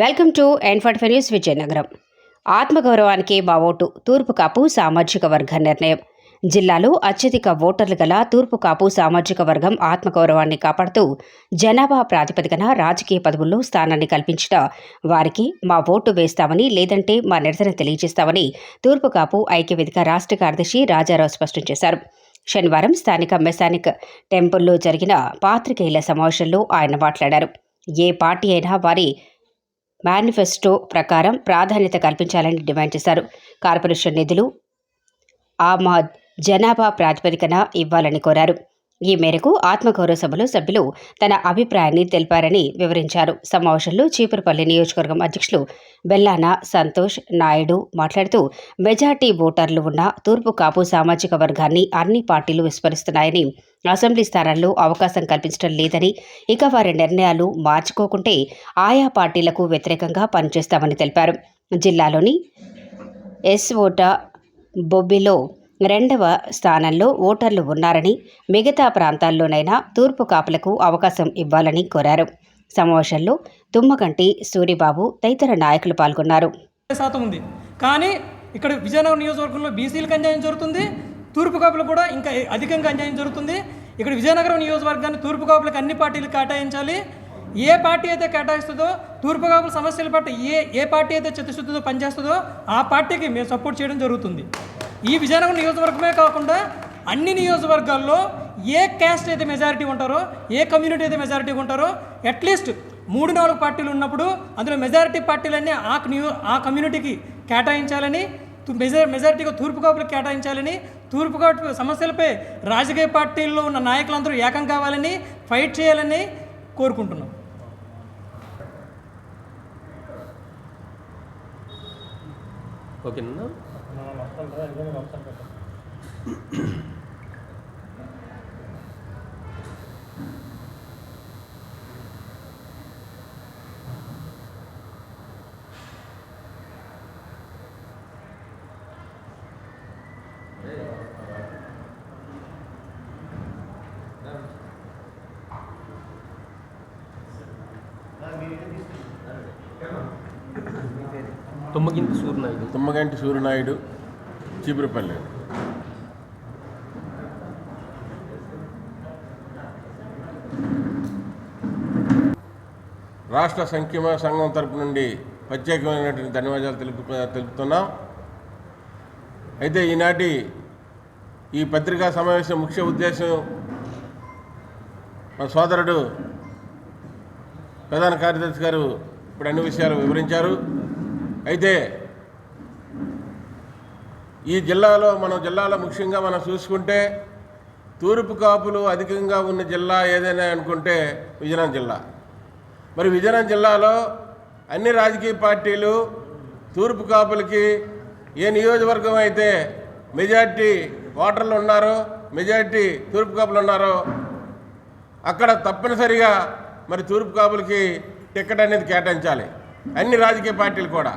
Welcome to ఎన్ఫర్ట్ news Vizianagaram. ఆత్మగౌరవానికి మా ఓటు తూర్పు కాపు సామాజిక వర్గ నిర్ణయం. జిల్లాలో అత్యధిక ఓటర్లు గల తూర్పు కాపు సామాజిక వర్గం ఆత్మగౌరవాన్ని కాపాడుతూ జనాభా ప్రాతిపదికన రాజకీయ పదవుల్లో స్థానాన్ని కల్పించిన వారికి మా ఓటు వేస్తామని లేదంటే మా నిరసన తెలియజేస్తామని తూర్పు కాపు ఐక్యవేదిక రాష్ట్ర కార్యదర్శి రాజారావు స్పష్టం చేశారు. శనివారం స్థానిక మెసానిక్ టెంపుల్లో జరిగిన పాత్రికేయుల సమావేశంలో ఆయన మాట్లాడారు. ఏ పార్టీ అయినా వారి మేనిఫెస్టో ప్రకారం ప్రాధాన్యత కల్పించాలని డిమాండ్ చేశారు. కార్పొరేషన్ నిధులు ఆమా జనాభా ప్రాతిపదికన ఇవ్వాలని కోరారు. ఈ మేరకు ఆత్మగౌరవ సభలో సభ్యులు తన అభిప్రాయాన్ని తెలిపారని వివరించారు. సమావేశంలో చీపురుపల్లి నియోజకవర్గం అధ్యక్షులు బెల్లాన సంతోష్ నాయుడు మాట్లాడుతూ మెజార్టీ ఓటర్లు ఉన్న తూర్పు కాపు సామాజిక వర్గాన్ని అన్ని పార్టీలు విస్మరిస్తున్నాయని అసెంబ్లీ స్థానాల్లో అవకాశం కల్పించడం లేదని ఇక వారి నిర్ణయాలు మార్చుకోకుంటే ఆయా పార్టీలకు వ్యతిరేకంగా పనిచేస్తామని తెలిపారు. జిల్లాలోని ఎస్ఓటా బొబ్బిలో రెండవ స్థానంలో ఓటర్లు ఉన్నారని మిగతా ప్రాంతాల్లోనైనా తూర్పు కాపులకు అవకాశం ఇవ్వాలని కోరారు. సమావేశంలో తుమ్మకంటి సూరిబాబు తదితర నాయకులు పాల్గొన్నారు. శాతం ఉంది. కానీ ఇక్కడ విజయనగరం నియోజకవర్గంలో బీసీలకు అన్యాయం జరుగుతుంది. తూర్పు కాపులకు కూడా ఇంకా అధికంగా అన్యాయం జరుగుతుంది. ఇక్కడ విజయనగరం నియోజకవర్గాన్ని తూర్పు కాపులకు అన్ని పార్టీలు కేటాయించాలి. ఏ పార్టీ అయితే కేటాయిస్తుందో తూర్పు కాపుల సమస్యల పట్ల ఏ ఏ పార్టీ అయితే చిత్తశుద్ధితో పనిచేస్తుందో ఆ పార్టీకి మేము సపోర్ట్ చేయడం జరుగుతుంది. ఈ విజయనగరం నియోజకవర్గమే కాకుండా అన్ని నియోజకవర్గాల్లో ఏ క్యాస్ట్ అయితే మెజారిటీ ఉంటారో ఏ కమ్యూనిటీ అయితే మెజారిటీ ఉంటారో అట్లీస్ట్ మూడు నాలుగు పార్టీలు ఉన్నప్పుడు అందులో మెజారిటీ పార్టీలన్నీ ఆ న్యూ ఆ కమ్యూనిటీకి కేటాయించాలని మెజార్ మెజారిటీగా తూర్పుగాపులకు కేటాయించాలని తూర్పుగాపు సమస్యలపై రాజకీయ పార్టీల్లో ఉన్న నాయకులందరూ ఏకం కావాలని ఫైట్ చేయాలని కోరుకుంటున్నాం. ఓకేనా? Gracias. తుమ్మగింటి సూర్యనాయుడు. తుమ్మగంటి సూర్యనాయుడు చీపురుపల్లి. రాష్ట్ర సంక్షేమ సంఘం తరపు నుండి ప్రత్యేకమైనటువంటి ధన్యవాదాలు తెలుపు తెలుపుతున్నాం. అయితే ఈనాటి ఈ పత్రికా సమావేశం ముఖ్య ఉద్దేశం మా సోదరుడు ప్రధాన కార్యదర్శి గారు ఇప్పుడు అన్ని విషయాలు వివరించారు. అయితే ఈ జిల్లాలో మన జిల్లాలో ముఖ్యంగా మనం చూసుకుంటే తూర్పు కాపులు అధికంగా ఉన్న జిల్లా ఏదైనా అనుకుంటే విజయనగరం జిల్లా. మరి విజయనగరం జిల్లాలో అన్ని రాజకీయ పార్టీలు తూర్పు కాపులకి ఏ నియోజకవర్గం అయితే మెజార్టీ ఓటర్లు ఉన్నారో మెజార్టీ తూర్పు కాపులు ఉన్నారో అక్కడ తప్పనిసరిగా మరి తూర్పు కాపులకి టికెట్ అనేది కేటాయించాలి. అన్ని రాజకీయ పార్టీలు కూడా.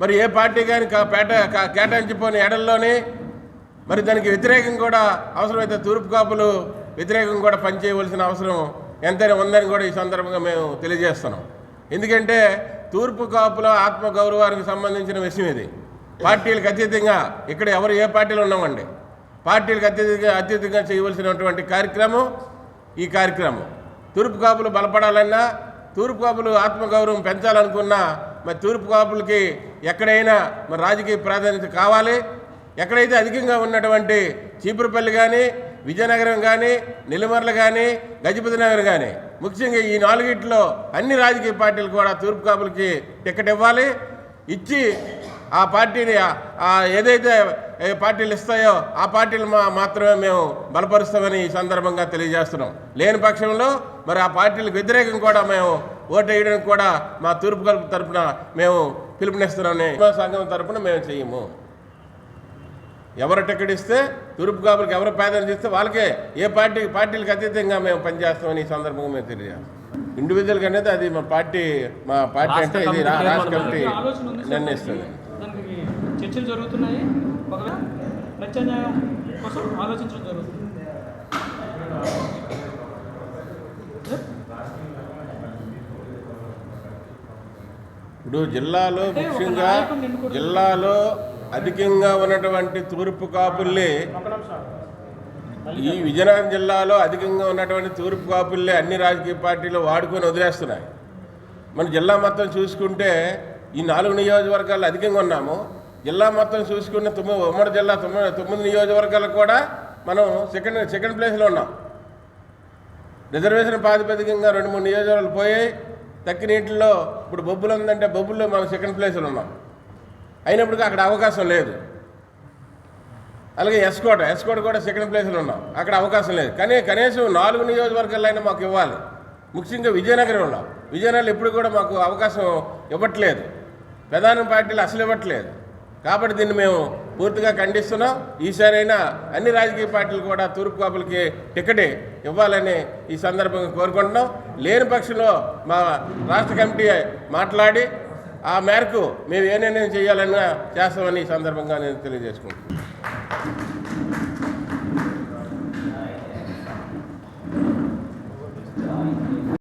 మరి ఏ పార్టీ కానీ పేట కా- కేటాయించిపోయిన ఎడల్లోని మరి దానికి వ్యతిరేకం కూడా అవసరమైతే తూర్పు కాపులు వ్యతిరేకం కూడా పనిచేయవలసిన అవసరం ఎంతైనా ఉందని కూడా ఈ సందర్భంగా మేము తెలియజేస్తున్నాం. ఎందుకంటే తూర్పు కాపుల ఆత్మగౌరవానికి సంబంధించిన విషయం ఇది. పార్టీలకు అత్యధికంగా ఇక్కడ ఎవరు ఏ పార్టీలో ఉన్నామండి? పార్టీలకు అత్యధికంగా అత్యధికంగా చేయవలసినటువంటి కార్యక్రమం ఈ కార్యక్రమం. తూర్పు కాపులు బలపడాలన్నా తూర్పు కాపులు ఆత్మగౌరవం పెంచాలనుకున్నా మరి తూర్పు కాపులకి ఎక్కడైనా మరి రాజకీయ ప్రాధాన్యత కావాలి. ఎక్కడైతే అధికంగా ఉన్నటువంటి చీపురుపల్లి కానీ విజయనగరం కానీ నిలమర్ల కానీ గజపతి నగర్ కానీ ముఖ్యంగా ఈ నాలుగిట్లో అన్ని రాజకీయ పార్టీలు కూడా తూర్పు కాపులకి టికెట్ ఇవ్వాలి. ఇచ్చి ఆ పార్టీని ఏదైతే పార్టీలు ఇస్తాయో ఆ పార్టీలు మా మాత్రమే మేము బలపరుస్తామని ఈ సందర్భంగా తెలియజేస్తున్నాం. లేని పక్షంలో మరి ఆ పార్టీలకు వ్యతిరేకం కూడా మేము ఓటు వేయడానికి కూడా మా తూర్పు కలుపు తరపున మేము పిలుపునిస్తున్నామని సంఘం తరపున మేము చెయ్యము ఎవరు టికెట్ ఇస్తే తూర్పు కాపులకు ఎవరు ప్రాధాన్యత ఇస్తే వాళ్ళకే ఏ పార్టీ పార్టీలకు అతీతంగా మేము పనిచేస్తామని ఈ సందర్భంగా మేము తెలియజేస్తాం. ఇండివిజువల్గా అనేది అది మా పార్టీ మా పార్టీ అంటే ఇది రాష్ట్ర కమిటీ. నిర్ణయిస్తుంది. చర్చలు జరుగుతున్నాయి. ఒకవేళ ప్రత్యామ్నాయం కోసం ఆలోచించడం జరుగుతుంది. ఇప్పుడు జిల్లాలో ముఖ్యంగా జిల్లాలో అధికంగా ఉన్నటువంటి తూర్పు కాపుల్ని ఈ విజయనగరం జిల్లాలో అధికంగా ఉన్నటువంటి తూర్పు కాపుల్ని అన్ని రాజకీయ పార్టీలు వాడుకొని వదిలేస్తున్నాయి. మన జిల్లా మొత్తం చూసుకుంటే ఈ నాలుగు నియోజకవర్గాలు అధికంగా ఉన్నాము. జిల్లా మొత్తం చూసుకున్న తొమ్మిది ఉమ్మడి జిల్లా తొమ్మిది తొమ్మిది నియోజకవర్గాలు కూడా మనం సెకండ్ సెకండ్ ప్లేస్లో ఉన్నాం. రిజర్వేషన్ ప్రాతిపదికంగా రెండు మూడు నియోజకవర్గాలు పోయాయి. తక్కినీటిలో ఇప్పుడు బొబ్బులు ఉందంటే బొబ్బుల్లో మనం సెకండ్ ప్లేస్లో ఉన్నాం. అయినప్పటికీ అక్కడ అవకాశం లేదు. అలాగే ఎస్కోట ఎస్కోట కూడా సెకండ్ ప్లేస్లో ఉన్నాం. అక్కడ అవకాశం లేదు. కానీ కనీసం నాలుగు నియోజకవర్గాలైనా మాకు ఇవ్వాలి. ముఖ్యంగా విజయనగరం విజయనగరంలో విజయనగరం ఎప్పుడు కూడా మాకు అవకాశం ఇవ్వట్లేదు. ప్రధాన పార్టీలు అసలు ఇవ్వట్లేదు. కాబట్టి దీన్ని మేము పూర్తిగా ఖండిస్తున్నాం. ఈసారైనా అన్ని రాజకీయ పార్టీలు కూడా తూర్పు కాపులకి టికెటే ఇవ్వాలని ఈ సందర్భంగా కోరుకుంటున్నాం. లేని పక్షంలో మా రాష్ట్ర కమిటీ మాట్లాడి ఆ మేరకు మేము ఏ నిర్ణయం చేయాలన్నా చేస్తామని ఈ సందర్భంగా నేను తెలియజేసుకుంటున్నాను.